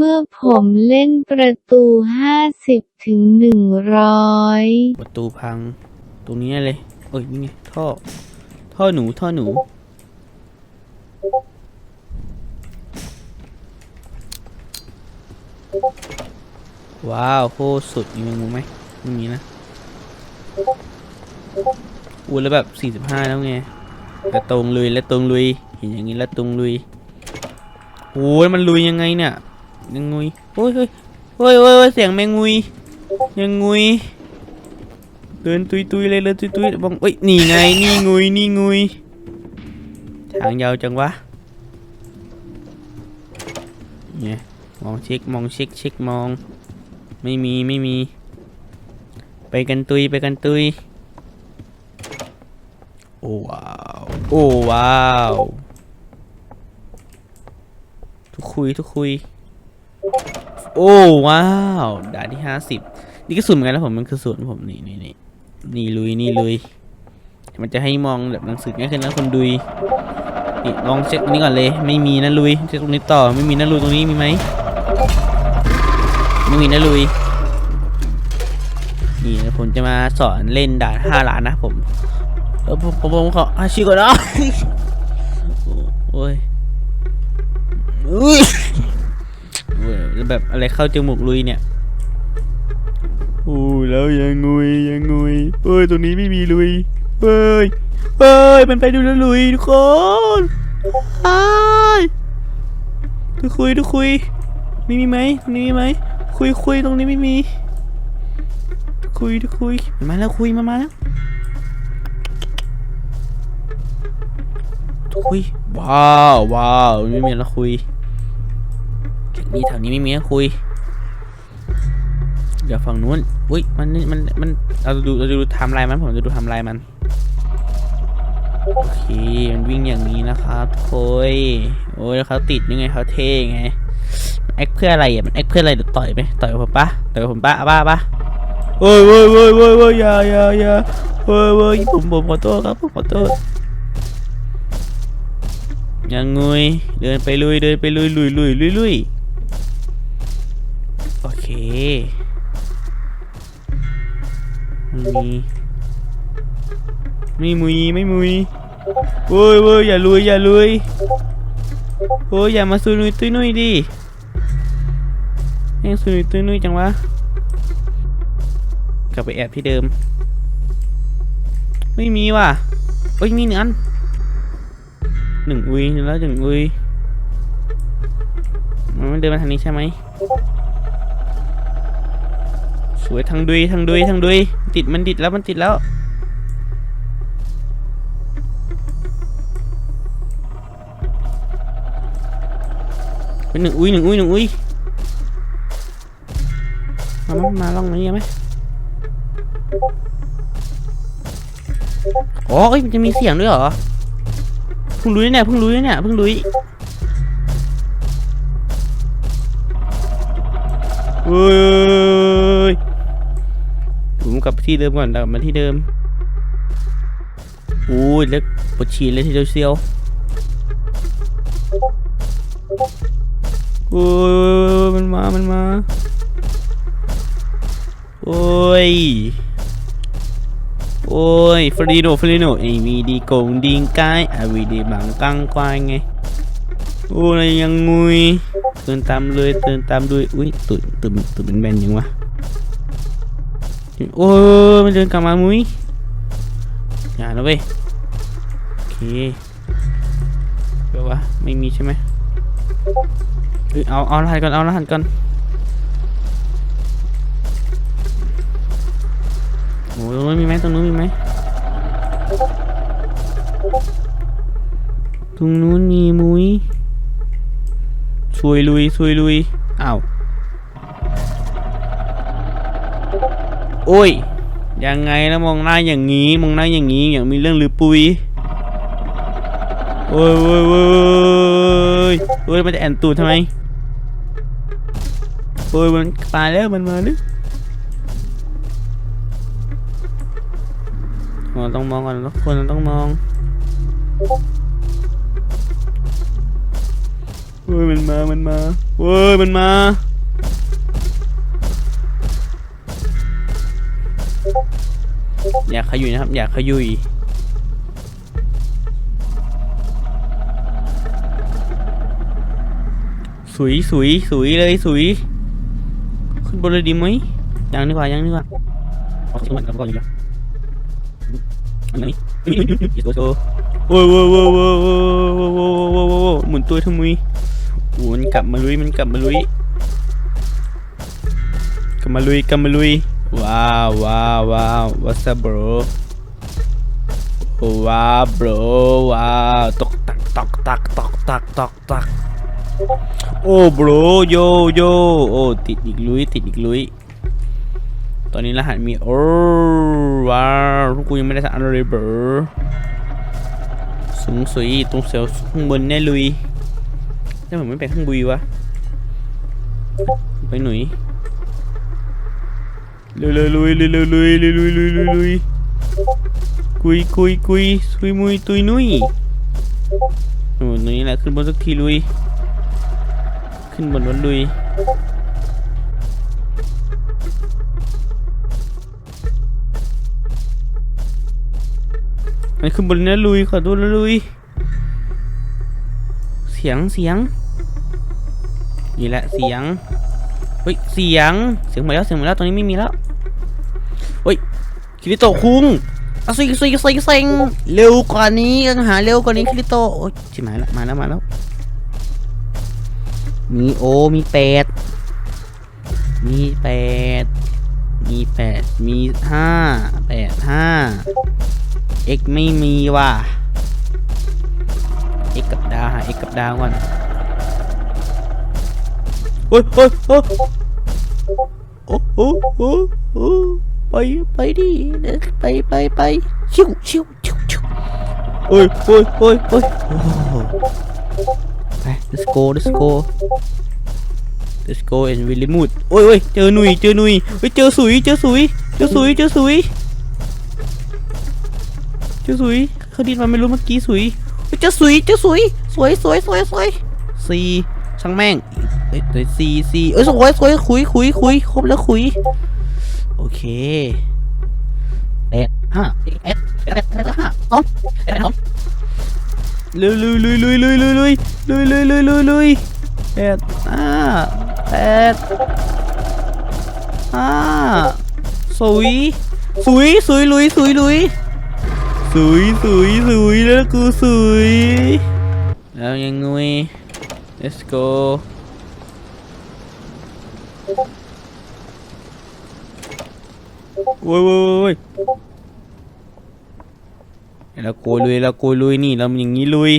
เมื่อผมเล่นประตู50ถึง100ประตูพัง ตรงนี้เลยเอ้ยนี่ไงท่อ ท่อหนูท่อหนู ว้าวโคสุดมีแมงมุมไหมไม่มีนะอู้แล้วแบบ45แล้วไงแล้วตรงลุยแล้วตรงลุยเห็นอย่างนี้แล้วตรงลุยโอ้ยมันลุยยังไงเนี่ย ยังงุยโอ้ยเฮ้ยเฮ้ยเฮ้ยเฮ้ยเสียงแมงงุยยังงุยเดินตุยตุยเลยเลยตุยตุยบังเอ้ยนี่ไงนี่งุยนี่งุยทางยาวจังวะเนี่ยมองเช็คมองเช็คเช็คมอง ไม่มีไม่มี ไปกันตุยไปกันตุยโอ้ว้าวโอ้ว้าวทุกคุยทุกคุย โอ้ว้าวด่านที่ห้าสิบนี่ก็สูตรเหมือนกันแล้วผมมันคือสูตรผมนี่นี่นี่นี่ลุยนี่ลุยมันจะให้มองแบบหนังสือง่ายขึ้นนะคนดุยนี่ลองเช็คตรงนี้ก่อนเลย ไม่มีนะลุยเช็คตรงนี้ต่อไม่มีนะลุยตรงนี้มีไหมไม่มีนะลุยนี่นะผมจะมาสอนเล่นด่านห้าล้านนะผมเออผมผมขออาชีก่อนนะโอ้ยอุ้ย แบบอะไรเข้าจมูกลุยเนี่ยโอ้ยแล้วยังงุยยังงุยเอ้ยตรงนี้ไม่มีลุยเอ้ยเอ้ยมันไปดูแล้วลุยทุกคนไอ้ายทุกคุยทุกคุยนี่มีไหมตรงนี้มีไหมคุยคุยตรงนี้ไม่มี คุยทุกคุยมาแล้วคุยมามาแล้วคุยว้าวว้าวไม่มีแล้วคุย นี่แถวนี้ไม่มีแล้วคุย เดี๋ยวฝั่งนู้น อุ้ยมันนี่มันมันเราจะดูเราจะดูไทม์ไลน์มันผมจะดูไทม์ไลน์มันโอเคมันวิ่งอย่างนี้นะครับโอ้ยแล้วเขาติดยังไงเขาเท่ไงแอคเพื่ออะไรอะมันแอคเพื่ออะไรเดี๋ยวต่อยไหมต่อยผมปะต่อยผมปะบ้าปะโอ้ยโอ้ยโอ้ยโอ้ยโอ้ยอย่าอย่าอย่าโอ้ยโอ้ยผมผมขอโทษครับผมขอโทษยังงุยเดินไปลุยเดินไปลุยลุยลุยลุยลุย คไม่มี ไม่มุยไม่มุยโอ้ยโอ้ยอย่าลุยอย่าลุยโอ้ยอย่ามาซุยนุยตุ้ยนุยดิแม่งซุยนุยตุ้ยนุยจังวะ กลับไปแอบที่เดิม ไม่มีว่ะโอ้ยมีหนึ่งอันหนึ่งอุยแล้วหนึ่งอุยมันเดินมาทางนี้ใช่ไหม สวยทางดุยทางดุยทางดุยติดมันติดแล้วมันติดแล้ว เป็นหนึ่งอุ้ยหนึ่งอุ้ยหนึ่งอุ้ยมามามาลองนี้ไหมอ๋อเอ้ยมันจะมีเสียงด้วยเหรอเพิ่งรู้เนี่ยเพิ่งรู้เนี่ยเพิ่งรู้เฮ้ย ผมกลับที่เดิมก่อนกลับมาที่เดิมโอ้ยแล้วปวดฉี่เลยทีเดียวเซียวโอ้ยมันมามันมาโอ้ยโอ้ยฟรีโนฟรีโนไอวีดีโกงดิงกายไอวีดีบังกังควายไงโอ้ยยังงุยเตือนตามเลยเตือนตามด้วยอุ้ยตุ่นตุ่นตุ่นเป็นแบนยังวะ โอ้ยมันเดินกลับมามุ้ยอย่านะเว้ยโอเคเดี๋ยววะไม่มีใช่ไหมเอ้ยเอาเอารหัสก่อนเอารหัสก่อนโอ้ยตรงนู้นมีไหมตรงนู้นมีไหมตรงนู้นมีมุ้ยซวยลุยซวยลุยอ้าว โอ้ย ยังไงนะมองหน้าอย่างนี้มองหน้าอย่างนี้อย่างมีเรื่องหรือปุยโอ้ยโอ้ยโอ้ยโอ้ยมันจะแอนตูดทำไมโอ้ยมันตายแล้วมันมาล้วเราต้องมองก่อนทุกคนเราต้องมองเฮ้ยมันมา มันมาเว้ยมันมา อยากขยุยนะครับ อยากขยุยสุยสุยสุยเลยสุยขึ้นบนเลยดีไหมยังดีกว่ายังดีกว่าเอาทิ้งมันกับก่อนดีกว่าอันนนี่นี่นี่นี่โซ่โอ้ยโว้ยโว้ยโว้ยโว้ยโว้ยโว้ยโว้ยโว้ยโว้ยหมุนตัวทำไมโอ้มันกลับมาลุยมันกลับมาลุยกลับมาลุยกลับมาลุย ว้าวว้าวว้าว what's up bro โอ้ว้าว bro ว้าวตอกตักตอกตักตอกตักตอกตักโอ้บรโยโยโอ้ติดอีกลุยติดอีกลุยตอนนี้รหัสมีโอ้ว้าวทุกกูยังไม่ได้สั่งอะไรเบอร์สูงสวยตรงเซลข้างบนแน่ลุยแล้วผมไม่ไปข้างบุยวะไปหนุ่ย เร็วเร็วลุยเร็วเร็วลุยเร็วลุยลุยลุยลุยกุยกุยกุยซุยมุยตุยนุยโอ้ตรงนี้แหละขึ้นบนสักทีลุย ขึ้นบนวันลุยมันขึ้นบนเนี้ยลุยขอโทษนะลุย เสียงเสียง นี่แหละเสียง เฮ้ยเสียง เสียงหมดแล้วเสียงหมดแล้วตอนนี้ไม่มีแล้ว คิริโตะคุงอาซิซิซิซิงเร็วกว่านี้ยังหาเร็วกว่านี้คิริโตะโอ้ยชิบหายละมาแล้วมาแล้ว มีโอมีแปดมีแปดมีแปดมีห้าแปดห้าเอ็กไม่มีว่ะเอ็กกับดาวหาเอ็กกับดาวก่อนโอ้ยโอ้ยโอ้ยโอ้โอ้โอ้ bay bay đi bay bay bay. Chiu chiu chiu chiu. Ôi ôi ôi ôi. Okay, let's go let's go. Let's go and really mood. Ôi ôi chơi nùi chơi nùi ôi chơi sủi chơi sủi. Chơi sủi chơi sủi. Chơi sủi. เขาดินมาไม่รู้เมื่อกี้สวยเจ้าสวยเจ้าสวยสวยสวยสวยสวยสีช่างแม่งเอ้ยสีสีเอ้ยสวยสวยคุยคุยคุยครบแล้วคุย โอเคแปดห้าเอ็ดแปดแปดห้าสองแปดสองลุยลุยลุยลุยลุยลุยลุยลุยลุยลุยลุยลุยแปดห้าแปดห้าสุยสุยสุยลุยสุยลุยสุยสุยสุยแล้วกูสุยแล้วยังงุย let's go โว้ยโว้ยโว้ยเราโกยลุยเราโกยลุยนี่เราอย่างนี้ลุย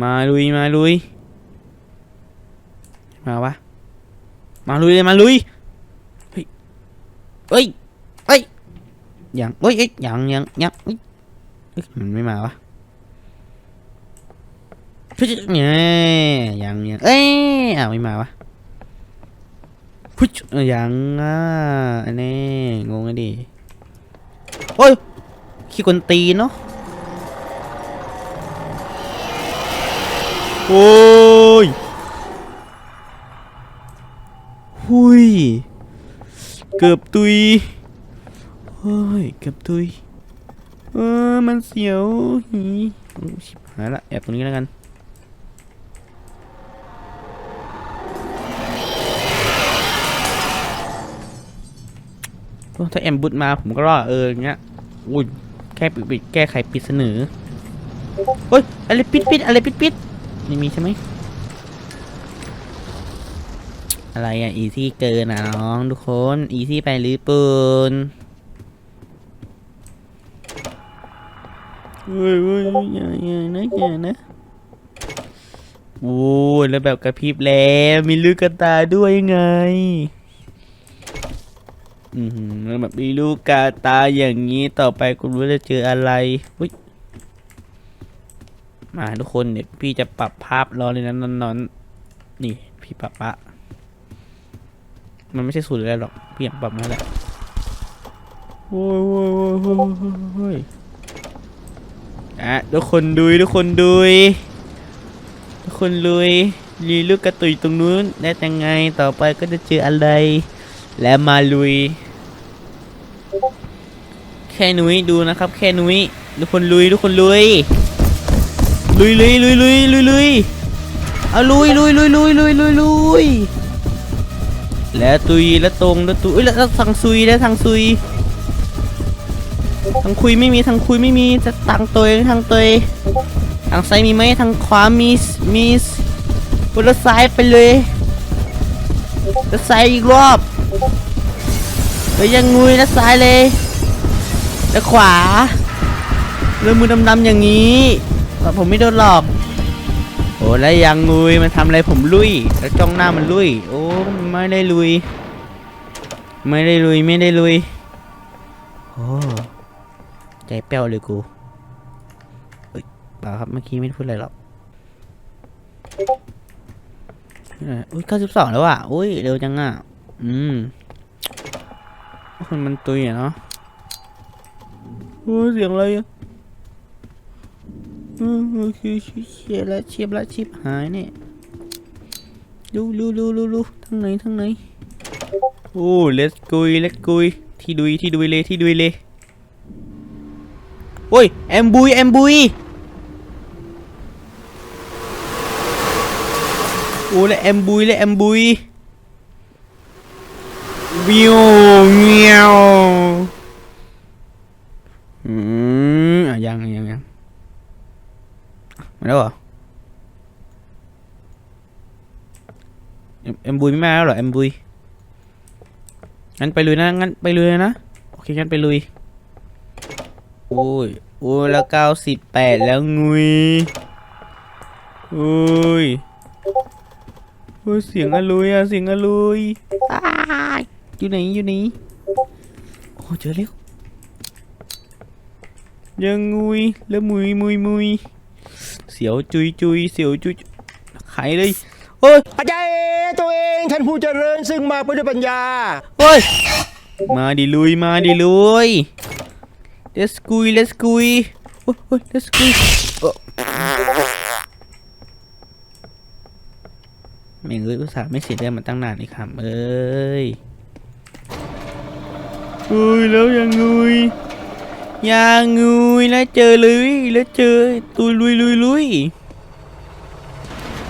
มาลุยมาลุย มาวะ มาลุยเลยมาลุย เฮ้ย เฮ้ยเฮ้ยยังเฮ้ยเอ้ยยังยังยังเฮ้ยมันไม่มาวะเฮ้ยเนี่ยยังยังเอ้ยอ้าวไม่มาวะ พุชอยยังอะอันนี้งงไอ้ดิโอ้ยขี้กวนตีเนาะโอ้ยหุยเกือบตุยเฮ้ยเกือบตุยเออมันเสียวหีชิบหายละแอบตรงนี้แล้วกัน ถ้าแอมบุดมาผมก็รอดเอออย่างเงี้ยอุ้ยแค่ปิดแก้ไขปิดเสนอเฮ้ยอะไรปิดปิดอะไรปิดปิดไม่มีใช่ไหมอะไรอะอีซี่เกินอะน้องทุกคนอีซี่ไปหรือปืนเฮ้ยเฮ้ยอย่าอย่านะอย่านะโอ้แล้วแบบกระพริบแล้วมีลูกกระตาด้วยไง อือหือแล้วแบบมีลูกกระตาอย่างนี้ต่อไปคุณรู้จะเจออะไรอุ้ยมาทุกคนเดี๋ยวพี่จะปรับภาพรอเลยนะนอนๆนี่พี่ปรับปะมันไม่ใช่สูตรอะไรหรอกพี่อยากปรับนั่นแหละโอ้ยโอ้ยโอ้ยโอ้ยโอ้ยอะทุกคนดูทุกคนดูทุกคนลุยลีลูกกระตุยตรงนู้นและยังไงต่อไปก็จะเจออะไร และมาลุย แค่นุ้ยดูนะครับ แค่นุ้ยทุกคนลุยทุกคนลุยลุยลุยลุยลุยลุยลุยเอาลุยลุยลุยลุยลุยลุยลุยแล้วตุยแล้วตรงแล้วตุยเอ้ยแล้วทางซุยแล้วทางซุยทางคุยไม่มีทางคุยไม่มีจะทางตัวทางตัวทางซ้ายมีไหมทางขวามีสมีสบนรถซ้ายไปเลยแล้วซ้ายอีกรอบ แล้วยังงุยแล้วซ้ายเลย แล้วขวาแล้วมือดำๆอย่างนี้แต่ผมไม่โดนหลอกโอ้แล้วยังงุยมันทำอะไรผมลุย แล้วจ้องหน้ามันลุย โอ้ไม่ได้ลุย ไม่ได้ลุยไม่ได้ลุยโอ้ใจแป้วเลยกูเฮ้ยเปล่าครับเมื่อกี้ไม่พูดอะไรหรอกอุ้ยเก้าสิบสองแล้วอะ อุ้ยเร็วจังอะ อืม คนมันตุยอะเนาะโอ้เสียงอะไรอะเออเออคือเชียละเชียบละชิบหายเนี่ยดูดูดูดูดูทางไหนทางไหนโอ้เลสกุยเลสกุยที่ดุยที่ดุยเลยที่ดุยเลยโอ้ยแอมบุยแอมบุยโอ้แล้วแอมบุยแล้วแอมบุยวิว เงียวอืมอะยังยังยังมาแล้วเหรอเอ็มเอ็มบุยไม่มาแล้วเหรอเอ็มบุยงั้นไปลุยนะงั้นไปลุยนะโอเคงั้นไปลุยโอ้ยโอ้ยแล้วเก้าสิบแปดแล้วงุยโอ้ยโอ้ยเสียงอะลุยอะเสียงอะลุยอ้าย อยู่ไหนอยู่ไหนโอ้เจอแล้วยังงุยแล้วมุยมุยมุยเสียวจุยจุยเสียวจุยจุยไขเลยโอ้ยอาจารย์ตัวเองท่านผู้เจริญซึ่งมาไปด้วยปัญญาโอ้ยมาดิลุยมาดิลุย let's กุย let's กุยโอ้ยโอ้ย let's กุยโอ้ไม่งเอ้ยอุตส่าห์ไม่เสียได้มาตั้งนานอีกคำเอ้ย อุ้ยแล้วยังงุยยังงุยแล้วเจอเลยแล้วเจอตุยลุยลุยลุย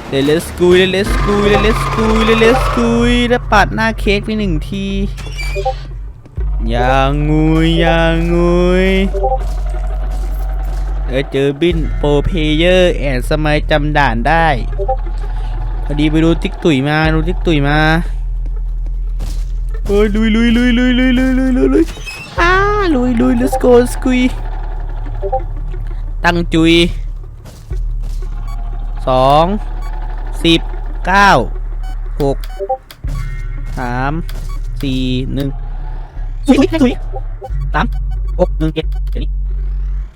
เดี๋ยว let's กุยแล้ว let's กุยแล้ว let's กุยแล้ว let's กุยแล้วปัดหน้าเค้กไปหนึ่งทียังงุยยังงุยแล้วเจอบินโปรเพเยอร์แอนสมัยจำด่านได้พอดีไปดูติ๊กตุ๋ยมาดูติ๊กตุ๋ยมา ฮ้ยลุยลุยลุยลุยลุยลุยลุยลุยลุยอ่าลุยลุย let's go let's go ตั้งจุยสองสิบเก้าหกสามสี่หนึ่งถุยถุยถุยสามหกหนึ่งเจ็ดเดี๋ยวนี้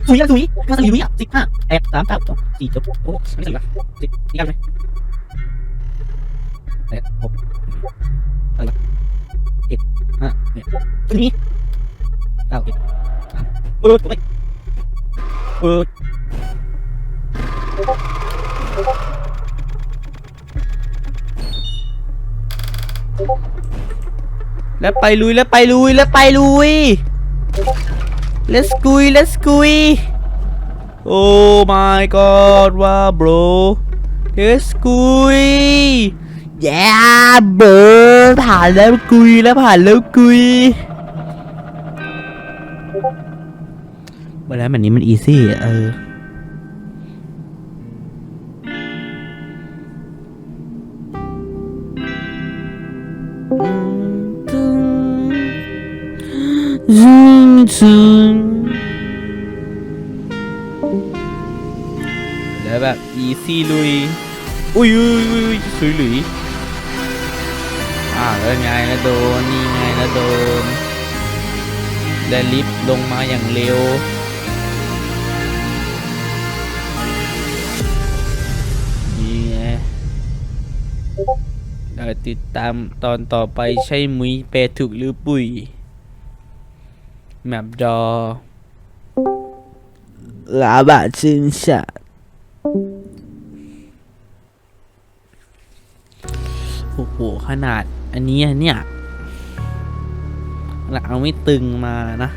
ถุยแล้วถุยมาถุยถุยอะสิบห้าแปดสามเก้าสองสี่จบโอ้ไม่ใช่หรอสิบอีกแล้วไหมแปดหก นี้เก้าเอ็ดสามเออไปเออแล้วไปลุยแล้วไปลุยแล้วไปลุย let's กุย let's กุย oh my god ว่า bro let's กุย yeah bro ผ่านแล้วกุยแล้วผ่านแล้วกุย เวลาแบบนี้มันอีซี่เออแล้วแบบอีซี่ลุยอุ้ยอุ้ยอุ้ยอุ้ยสวยหลุยอ่าแล้วไงแล้วโดน นี่ไงแล้วโดน และลิฟต์ลงมาอย่างเร็ว อ่อติดตามตอนต่อไปใช่มุ้ยแปลถูกหรือปุ๋ยแมปดอลาบะชินชาโอ้โห ขนาดอันนี้อะเนี่ยหลักเอาไม่ตึงมานะ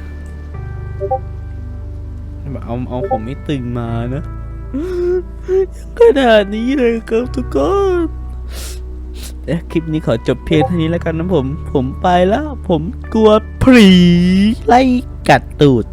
แบบเอาเอาผมไม่ตึงมานะขนาดนี้เลยครับทุกคนเอ๊ะ คลิปนี้ขอจบเพียงเท่านี้แล้วกันนะผม ผมไปแล้ว ผมกลัวผีไล่กัดตูด